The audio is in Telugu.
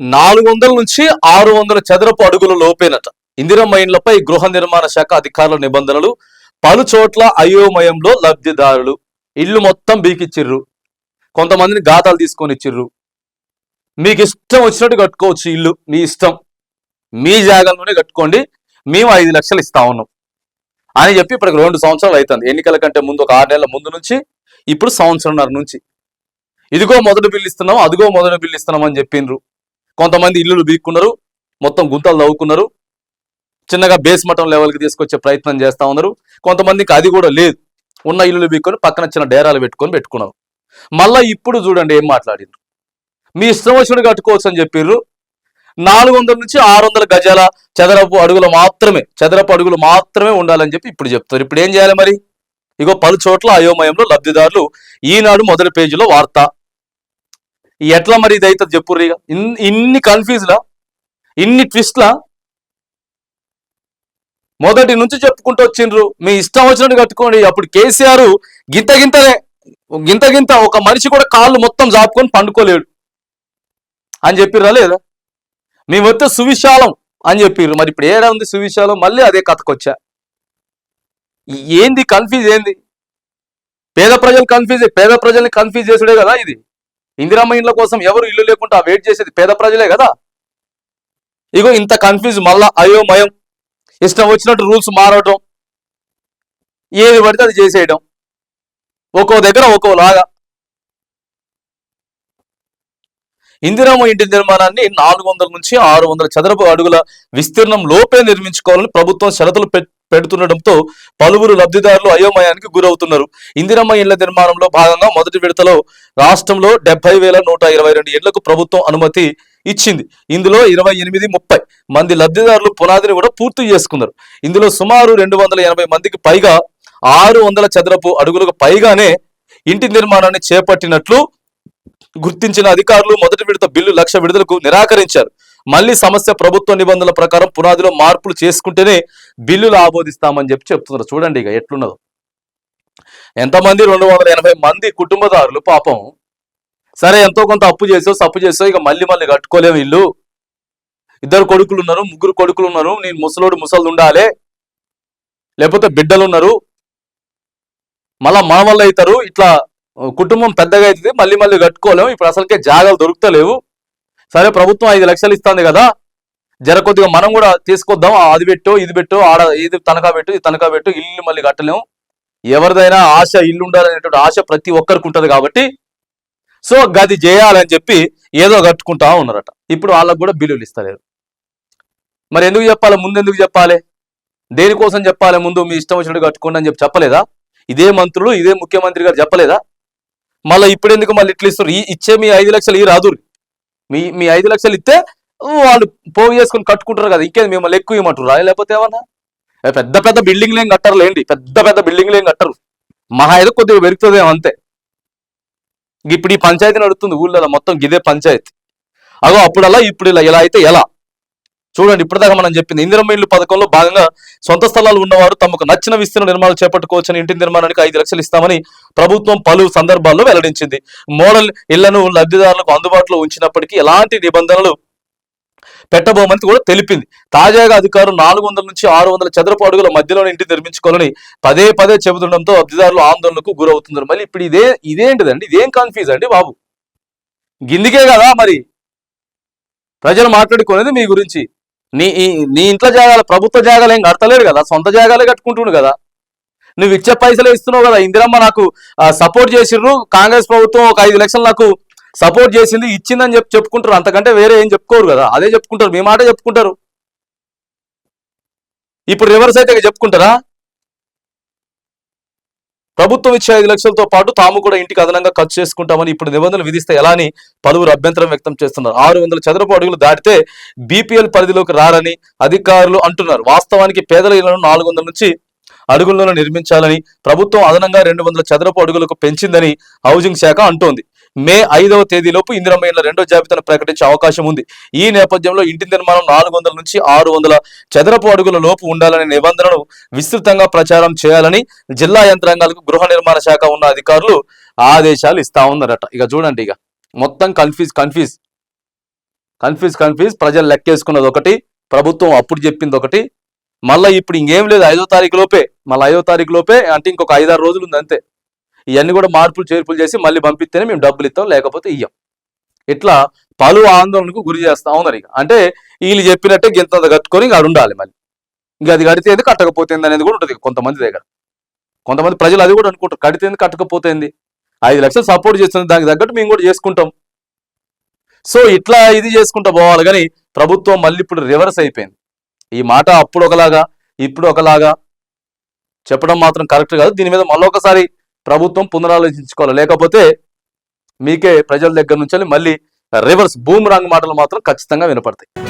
నాలుగు వందల నుంచి ఆరు వందల చదరపు అడుగుల లోపేనట. ఇందిరమ్మ ఇండ్లపై గృహ నిర్మాణ శాఖ అధికారుల నిబంధనలు పలు చోట్ల అయోమయంలో లబ్ధిదారులు ఇల్లు మొత్తం బీకిచ్చిర్రు. కొంతమందిని గాతాలు తీసుకొని ఇచ్చిర్రు. మీకు ఇష్టం వచ్చినట్టు కట్టుకోవచ్చు ఇల్లు మీ ఇష్టం. మీ జాగాలోనే కట్టుకోండి మేము ఐదు లక్షలు ఇస్తా ఉన్నాం. అని చెప్పి ఇప్పటికి రెండు సంవత్సరాలు అవుతుంది ఎన్నికల కంటే ముందు ఒక ఆరు నెలల ముందు నుంచి ఇప్పుడు సంవత్సరంన్నర నుంచి. ఇదిగో మొదటి బిల్లు ఇస్తున్నాం అదిగో మొదటి బిల్లు ఇస్తున్నాం అని చెప్పిండ్రు. కొంతమంది ఇల్లులు బీక్కున్నారు మొత్తం గుంతలు తవ్వుకున్నారు చిన్నగా బేస్ మటం లెవెల్కి తీసుకొచ్చే ప్రయత్నం చేస్తూ ఉన్నారు. కొంతమందికి అది కూడా లేదు. ఉన్న ఇల్లులు బీక్కొని పక్కన చిన్న డేరాలు పెట్టుకొని పెట్టుకున్నారు. మళ్ళీ ఇప్పుడు చూడండి ఏం మాట్లాడిండ్రు. మీ ఇష్టం వచ్చిన కట్టుకోవచ్చు అని చెప్పిర్రు. నాలుగు వందల నుంచి ఆరు వందల గజాల చదరపు అడుగులు మాత్రమే చదరపు అడుగులు మాత్రమే ఉండాలని చెప్పి ఇప్పుడు చెప్తారు ఇప్పుడు ఏం చేయాలి మరి? ఇగో పలు చోట్ల అయోమయంలో లబ్ధిదారులు ఈనాడు మొదటి పేజీలో వార్త ఎట్లా మరి ఇది అవుతుంది చెప్పుర్రి ఇన్ని కన్ఫ్యూజ్లా ఇన్ని ట్విస్ట్లా మొదటి నుంచి చెప్పుకుంటూ వచ్చిండ్రు. మీ ఇష్టం వచ్చినట్టు కట్టుకోండి. అప్పుడు కేసీఆర్ గింత గింతనే గింత గింత ఒక మనిషి కూడా కాళ్ళు మొత్తం జాపుకొని పండుకోలేడు. అని చెప్పిర్రా లేదా? మేము వస్తే సువిశాలం అని చెప్పిర్రు. మరి ఇప్పుడు ఏడా ఉంది సువిశాలం? మళ్ళీ అదే కథకొచ్చా? ఏంది కన్ఫ్యూజ్ ఏంది? పేద ప్రజలు కన్ఫ్యూజ్ పేద ప్రజల్ని కన్ఫ్యూజ్ చేసుడే కదా ఇది. ఇందిరమ్మ ఇండ్ల కోసం ఎవరు ఇల్లు లేకుండా వెయిట్ చేసేది పేద ప్రజలే కదా? ఇగో ఇంత కన్ఫ్యూజ్ మళ్ళా అయోమయం. ఇష్టం వచ్చినట్టు రూల్స్ మారవటం ఏది పడితే అది చేసేయడం. ఒక్కో దగ్గర ఒక్కో ఇందిరామ ఇందిరమ్మ ఇంటి నిర్మాణాన్ని నాలుగు వందల నుంచి ఆరు వందల చదరపు అడుగుల విస్తీర్ణం లోపే నిర్మించుకోవాలని ప్రభుత్వం షరతులు పె- పెడుతుండటంతో పలువురు లబ్ధిదారులు అయోమయానికి గురవుతున్నారు. ఇందిరమ్మ ఇళ్ళ నిర్మాణంలో భాగంగా మొదటి విడతలో రాష్ట్రంలో డెబ్బై వేల నూట ఇరవై రెండు ఇళ్ళకు ప్రభుత్వం అనుమతి ఇచ్చింది. ఇందులో ఇరవై ఎనిమిది ముప్పై మంది లబ్ధిదారులు పునాదిని కూడా పూర్తి చేసుకున్నారు. ఇందులో సుమారు రెండు వందల ఎనభై మందికి పైగా ఆరు వందల చదరపు అడుగులకు పైగానే ఇంటి నిర్మాణాన్ని చేపట్టినట్లు గుర్తించిన అధికారులు మొదటి విడత బిల్లు లక్ష విడుదలకు నిరాకరించారు. మళ్ళీ సమస్య ప్రభుత్వ నిబంధనల ప్రకారం పునాదిలో మార్పులు చేసుకుంటేనే బిల్లులు ఆమోదిస్తామని చెప్పి చెప్తున్నారు. చూడండి ఇక ఎట్లున్నదో. ఎంతమంది? రెండు వందల ఎనభై మంది కుటుంబదారులు పాపం. సరే ఎంతో కొంత అప్పు చేసావు సప్పు చేసావు ఇక మళ్ళీ మళ్ళీ కట్టుకోలేము ఇల్లు. ఇద్దరు కొడుకులు ఉన్నారు ముగ్గురు కొడుకులు ఉన్నారు నేను ముసలోడు ముసలు ఉండాలి. లేకపోతే బిడ్డలు ఉన్నారు. మళ్ళా మన వల్ల అవుతారు ఇట్లా కుటుంబం పెద్దగా అవుతుంది. మళ్ళీ మళ్ళీ కట్టుకోలేము. ఇప్పుడు అసలుకే జాగాలు దొరుకుతలేవు. సరే ప్రభుత్వం ఐదు లక్షలు ఇస్తుంది కదా. జర కొద్దిగా మనం కూడా తీసుకొద్దాం. ఆ అది పెట్టు ఇది పెట్టు ఆడ ఇది తనఖా పెట్టు ఇది తనఖా పెట్టు ఇల్లు మళ్ళీ కట్టలేము. ఎవరిదైనా ఆశ ఇల్లు ఉండాలనేటువంటి ఆశ ప్రతి ఒక్కరికి ఉంటుంది కాబట్టి. సో గది చేయాలని చెప్పి ఏదో కట్టుకుంటా ఉన్నారట. ఇప్పుడు వాళ్ళకు కూడా బిల్లులు ఇస్తలేరు. మరి ఎందుకు చెప్పాలి? ముందు ఎందుకు చెప్పాలి? దేనికోసం చెప్పాలి? ముందు మీ ఇష్టం వచ్చినట్టు కట్టుకోండి అని చెప్పి చెప్పలేదా? ఇదే మంత్రులు ఇదే ముఖ్యమంత్రి గారు చెప్పలేదా? మళ్ళీ ఇప్పుడు ఎందుకు మళ్ళీ ఇట్లా ఇస్తారు ఈ ఇచ్చే మీ ఐదు లక్షలు ఈ రాదు మీ మీ ఐదు లక్షలు ఇస్తే వాళ్ళు పోగు చేసుకుని కట్టుకుంటారు కదా ఇంకేది మిమ్మల్ని ఎక్కువ ఇవ్వమంటారు? రా లేకపోతే ఏమన్నా పెద్ద పెద్ద బిల్డింగ్లు ఏం కట్టరు లేండి. పెద్ద పెద్ద బిల్డింగ్లు ఏం కట్టరు. మహా ఏదో కొద్దిగా పెరుగుతుంది అంతే. ఇప్పుడు ఈ పంచాయతీ నడుతుంది ఊళ్ళో మొత్తం గిదే పంచాయతీ. అగో అప్పుడల్లా ఇప్పుడు ఇలా ఇలా అయితే ఎలా. చూడండి ఇప్పటిదాకా మనం చెప్పింది ఇందిరమ్మ ఇల్లు పథకంలో భాగంగా సొంత స్థలాలు ఉన్నవారు తమకు నచ్చిన విస్తీర్ణ నిర్మాణాలు చేపట్టుకోవచ్చని ఇంటి నిర్మాణానికి ఐదు లక్షలు ఇస్తామని ప్రభుత్వం పలు సందర్భాల్లో వెల్లడించింది. మోడల్ ఇళ్ళను లబ్ధిదారులకు అందుబాటులో ఉంచినప్పటికీ ఎలాంటి నిబంధనలు పెట్టబోమని కూడా తెలిపింది. తాజాగా అధికారులు నాలుగు వందల నుంచి ఆరు వందల చదరపు అడుగుల మధ్యలోనే ఇంటి నిర్మించుకోవాలని పదే పదే చెబుతుండడంతో లబ్ధిదారులు ఆందోళనకు గురవుతున్నారు. మళ్ళీ ఇప్పుడు ఇదే ఇదేంటిదండి? ఇదేం కన్ఫ్యూజ్ అండి బాబు? గిందికే కదా మరి? ప్రజలు మాట్లాడుకునేది మీ గురించి. నీ ఈ- నీ ఇంట్లో జాగాలు ప్రభుత్వ జాగాలు ఏం కడతలేడు కదా? సొంత జాగాలే కట్టుకుంటుండు కదా? నువ్వు ఇచ్చే పైసలే ఇస్తున్నావు కదా? ఇందిరమ్మ నాకు సపోర్ట్ చేసిర్రు. కాంగ్రెస్ ప్రభుత్వం ఒక ఐదు లక్షలు నాకు సపోర్ట్ చేసింది ఇచ్చిందని చెప్పి చెప్పుకుంటారు. అంతకంటే వేరే ఏం చెప్పుకోరు కదా? అదే చెప్పుకుంటారు. మీ మాట చెప్పుకుంటారు. ఇప్పుడు రివర్స్ అయితే ఇక చెప్పుకుంటారా? ప్రభుత్వం ఇచ్చే ఐదు లక్షలతో పాటు తాము కూడా ఇంటికి అదనంగా ఖర్చు చేసుకుంటామని ఇప్పుడు నిబంధనలు విధిస్తే ఎలా అని పలువురు అభ్యంతరం వ్యక్తం చేస్తున్నారు. ఆరు వందల చదరపు అడుగులు దాటితే బీపీఎల్ పరిధిలోకి రారని అధికారులు అంటున్నారు. వాస్తవానికి పేదల ఇళ్ళను నాలుగు వందల నుంచి అడుగులను నిర్మించాలని ప్రభుత్వం అదనంగా రెండు వందల చదరపు అడుగులకు పెంచిందని హౌసింగ్ శాఖ అంటోంది. మే ఐదవ తేదీలోపు ఇందిరమ్మ రెండో జాబితాను ప్రకటించే అవకాశం ఉంది. ఈ నేపథ్యంలో ఇంటి నిర్మాణం నాలుగు వందల నుంచి ఆరు వందల చదరపు అడుగుల లోపు ఉండాలనే నిబంధనను విస్తృతంగా ప్రచారం చేయాలని జిల్లా యంత్రాంగాలకు గృహ నిర్మాణ శాఖ ఉన్న అధికారులు ఆదేశాలు ఇస్తా ఉన్నారట. ఇక చూడండి ఇక. మొత్తం కన్ఫ్యూజ్ కన్ఫ్యూజ్ కన్ఫ్యూజ్ కన్ఫ్యూజ్ ప్రజలు లెక్కేసుకున్నది ఒకటి ప్రభుత్వం అప్పుడు చెప్పింది ఒకటి. మళ్ళీ ఇప్పుడు ఇంకేం లేదు ఐదో తారీఖు లోపే. మళ్ళీ ఐదో తారీఖు లోపే అంటే ఇంకొక ఐదారు రోజులు ఉంది అంతే. ఇవన్నీ కూడా మార్పులు చేర్పులు చేసి మళ్ళీ పంపిస్తేనే మేము డబ్బులు ఇస్తాం లేకపోతే ఇయ్యం. ఇట్లా పలు ఆందోళనకు గురి చేస్తా ఉన్నారు ఇక. అంటే వీళ్ళు చెప్పినట్టే గింతంత కట్టుకొని ఇంకా ఉండాలి మళ్ళీ. ఇంకా అది కడితేంది కట్టకపోతుంది అనేది కూడా ఉంటుంది కొంతమంది దగ్గర. కొంతమంది ప్రజలు అది కూడా అనుకుంటారు కడితేంది కట్టకపోతుంది ఐదు లక్షలు సపోర్ట్ చేస్తుంది దానికి తగ్గట్టు మేము కూడా చేసుకుంటాం. సో ఇట్లా ఇది చేసుకుంటా పోవాలి కానీ ప్రభుత్వం మళ్ళీ ఇప్పుడు రివర్స్ అయిపోయింది. ఈ మాట అప్పుడు ఒకలాగా ఇప్పుడు ఒకలాగా చెప్పడం మాత్రం కరెక్ట్ కాదు. దీని మీద మళ్ళొకసారి ప్రభుత్వం పునరాలోచించుకోవాలి. లేకపోతే మీకే ప్రజల దగ్గర నుంచి మళ్ళీ రివర్స్ బూమ్ రాంగ్ మాటలు మాత్రం ఖచ్చితంగా వినపడతాయి.